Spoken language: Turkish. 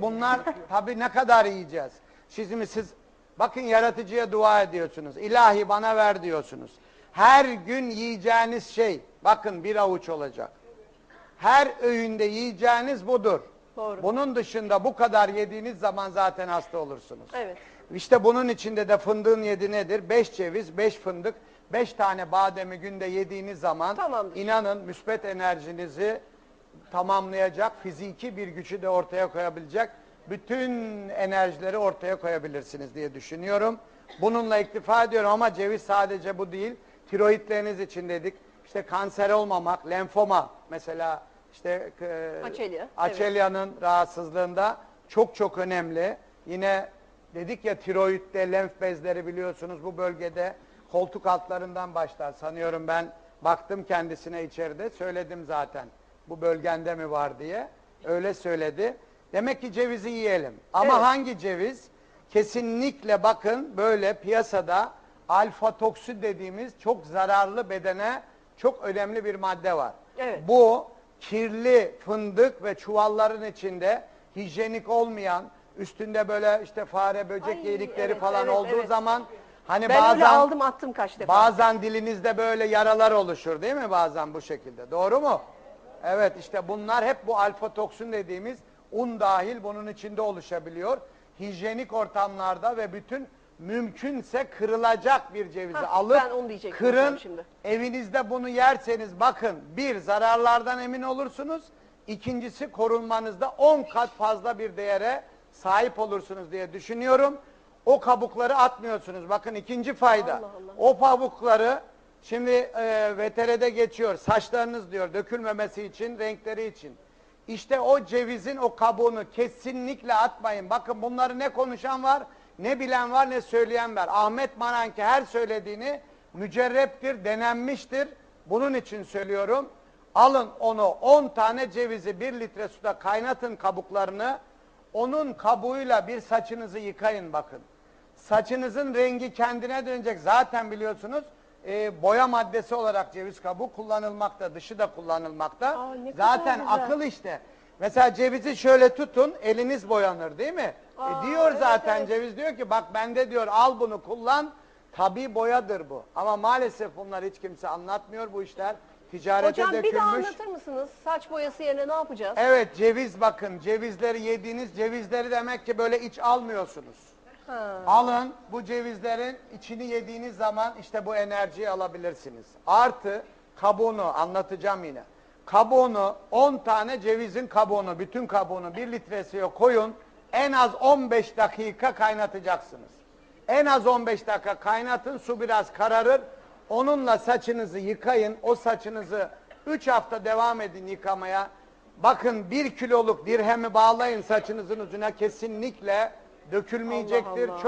Bunlar tabii ne kadar yiyeceğiz? Şimdi siz bakın yaratıcıya dua ediyorsunuz. İlahi bana ver diyorsunuz. Her gün yiyeceğiniz şey bakın bir avuç olacak. Her öğünde yiyeceğiniz budur. Doğru. Bunun dışında bu kadar yediğiniz zaman zaten hasta olursunuz. Evet. İşte bunun içinde de fındığın yedi nedir? Beş ceviz, beş fındık, beş tane bademi günde yediğiniz zaman Tamamdır. inanın müspet enerjinizi tamamlayacak, fiziki bir gücü de ortaya koyabilecek bütün enerjileri ortaya koyabilirsiniz diye düşünüyorum. Bununla iktifa ediyorum ama ceviz sadece bu değil. Tiroidleriniz için dedik. İşte kanser olmamak, lenfoma mesela işte e, Açelya, Açelya'nın rahatsızlığında çok çok önemli. Yine dedik ya tiroidde lenf bezleri biliyorsunuz bu bölgede koltuk altlarından başlar. Sanıyorum ben baktım kendisine içeride söyledim zaten bu bölgende mi var diye. Öyle söyledi. Demek ki cevizi yiyelim. Ama Evet. hangi ceviz? Kesinlikle bakın böyle piyasada alfa toksin dediğimiz çok zararlı bedene çok önemli bir madde var. Evet. Bu kirli fındık ve çuvalların içinde hijyenik olmayan, üstünde böyle işte fare, böcek Ay, iyilikleri evet, falan evet, olduğu evet. zaman hani Ben öyle bazen aldım attım kaç defa. bazen dilinizde böyle yaralar oluşur değil mi bazen bu şekilde? Doğru mu? Evet işte bunlar hep bu alfa toksin dediğimiz un dahil bunun içinde oluşabiliyor. Hijyenik ortamlarda ve bütün mümkünse kırılacak bir cevizi Hah, alıp ben onu diyecektim kırın şimdi. Evinizde bunu yerseniz bakın bir zararlardan emin olursunuz. İkincisi korunmanızda 10 kat fazla bir değere sahip olursunuz diye düşünüyorum. O kabukları atmıyorsunuz. Bakın ikinci fayda. Allah Allah. O kabukları şimdi e, VTR'de geçiyor. Saçlarınız diyor dökülmemesi için, renkleri için. İşte o cevizin o kabuğunu kesinlikle atmayın. Bakın bunları ne konuşan var, ne bilen var, ne söyleyen var. Ahmet Maranki her söylediğini mücerreptir, denenmiştir. Bunun için söylüyorum. Alın onu 10 tane cevizi 1 litre suda kaynatın kabuklarını. Onun kabuğuyla bir saçınızı yıkayın bakın. Saçınızın rengi kendine dönecek. Zaten biliyorsunuz e, boya maddesi olarak ceviz kabuğu kullanılmakta. Dışı da kullanılmakta. Aa, ne kadar Zaten güzel. akıl işte. Mesela cevizi şöyle tutun, eliniz boyanır değil mi? E, Aa, diyor evet, zaten evet. ceviz diyor ki bak bende diyor al bunu kullan. Tabi boyadır bu. Ama maalesef bunlar hiç kimse anlatmıyor bu işler. Ticarete Hocam bir dökülmüş. daha anlatır mısınız? Saç boyası yerine ne yapacağız? Evet ceviz bakın cevizleri yediğiniz cevizleri demek ki böyle iç almıyorsunuz. Alın bu cevizlerin içini yediğiniz zaman işte bu enerjiyi alabilirsiniz. Artı kabuğunu anlatacağım yine. Kabuğunu 10 tane cevizin kabuğunu bütün kabuğunu 1 litresiye koyun. En az 15 dakika kaynatacaksınız. En az 15 dakika kaynatın su biraz kararır. Onunla saçınızı yıkayın. O saçınızı 3 hafta devam edin yıkamaya. Bakın 1 kiloluk dirhemi bağlayın saçınızın ucuna kesinlikle dökülmeyecektir. Allah Allah. Çok